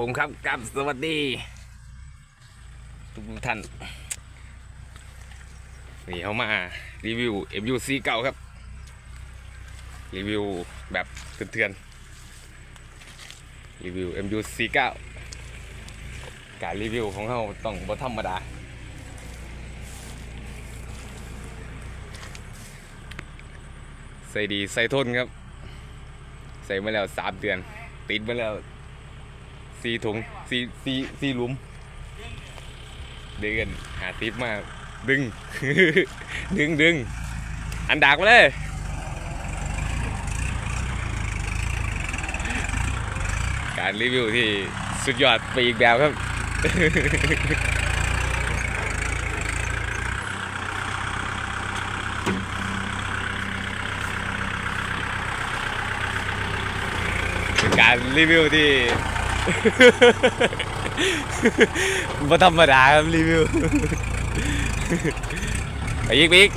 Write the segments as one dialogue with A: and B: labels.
A: ผมครับกับสวัสดี ทุกท่านนี่เขามารีวิว MUC เก่าครับ รีวิวแบบเถื่อนๆรีวิว MUC เก่าการรีวิวของเขาต้องบ่ธรรมดาใส่ดีใส่ทนครับ ใส่มาแล้วสามเดือน ติดมาแล้ว สี่ถุงสี่สี่สี่ลุม เดือนหาทิปมาดึง ดึงดึง อันดักมาเลยการรีวิวที่สุดยอดไปอีกแบบครับ การรีวิวที่ ม่ธรรมดาครับรีวิว ไปอีกไปอีก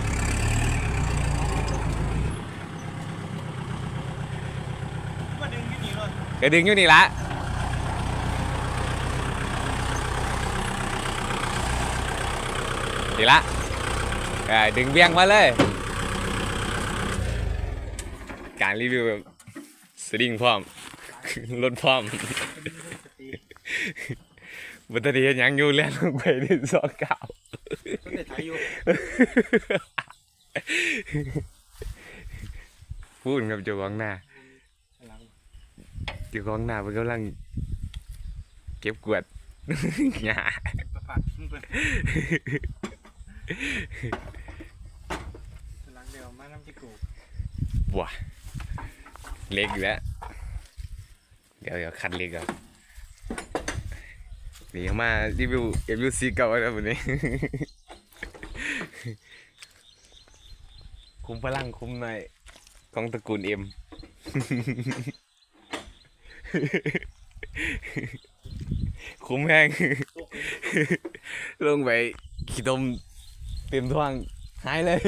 B: มาดึงที่นี่เลย
A: กระดึงอยู่นี่ละนี่ละเออดึงเบี้ยงมาเลย การรีวิวแบบสลิงพร้อม รถพร้อมบัตรเดียนยังอยู่เล่นลงไปที่สองเก้า
B: ต้นเด็ดไทยอยู่
A: พูดกับเจ้าของหน้า
B: หลัง
A: เจ้าของหน้ามันกำลัง เก็บกวาดหญ้า
B: ประปาดทิ้งไปหลังเดียวมาน้ำจิกู
A: ว้าเล็กอยู่แล้ว เดี๋ยวเดี๋ยวคัดเล็กก่อนนี่เขามารีวิวเอ็มยูซีเก่าแล้ววันนี้ คุ้มพลังคุ้มหน่อยของตระกูลเอ็มคุ้มแห้งลงไปขี้ตมเต็มท้องหายเลย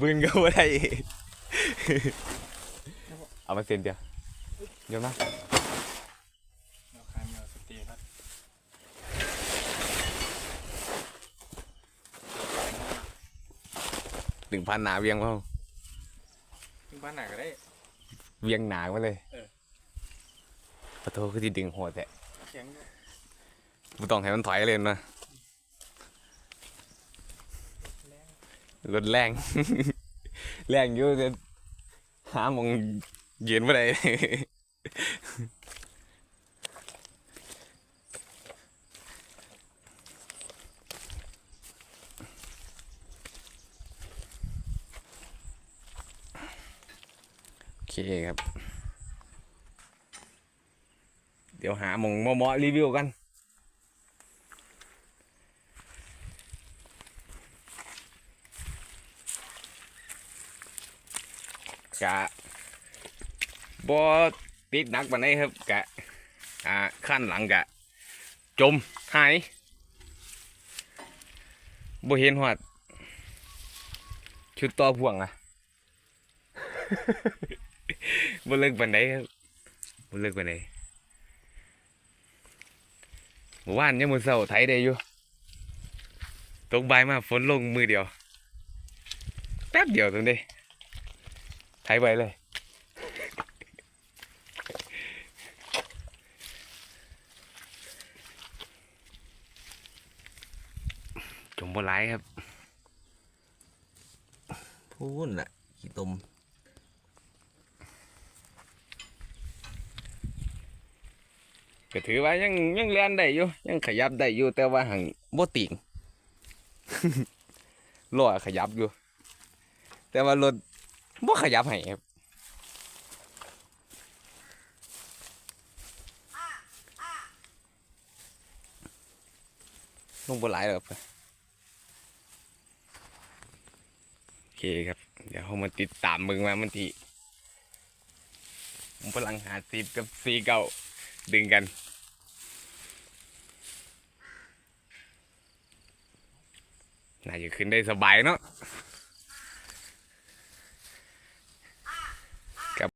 A: บืนก็ไม่ได้เอามาเซ็นเดียว เดี๋ยวนะ
B: เราคานเราสตีครับ
A: หนึ่งพันหนาเวียงเปล่า
B: ทิ้งบ้านไหนก็ได้
A: เวียงหนามาเลย
B: เออ
A: ขอโทษคือที่ดึงหัวแต่
B: เสียง
A: ไม่ต้องให้มันถอยเลยนะ
B: แรง
A: รถแรง แรงอยู่จะหาหมองยืนไม่ได้โอ เคครับ เดี๋ยวหาหมองเหมาะๆรีวิวกันกะบอติดหนักปานนี้ครับกะอ่าขั้นหลังกะ จมหายบ่เห็นหอด ชุดต่อพ่วงอะ บ่เลิกปานใดครับบ่เลิกปานใดเมื่อวานยังมือเช้าไถได้อยู่ตกใบมาฝนลงมือเดียว แป๊บเดียวตรงนี้ไทยไปเลยจมบนไลครับ
C: พูนน่ะขี้ตม
A: ก็ถือว่ายังยังเลียนได้อยู่ยังขยับได้อยู่แต่ว่าหังบ่ติ่งล้อขยับอยู่ แต่ว่ารถบ่ขยับให้ครับลงบนหลายแล้วครับโอเคครับ เดี๋ยวเรามาติดตามมึงมามันทีผมพลังหาสิบกับสีเก่าดึงกัน น่าจะขึ้นได้สบายเนาะ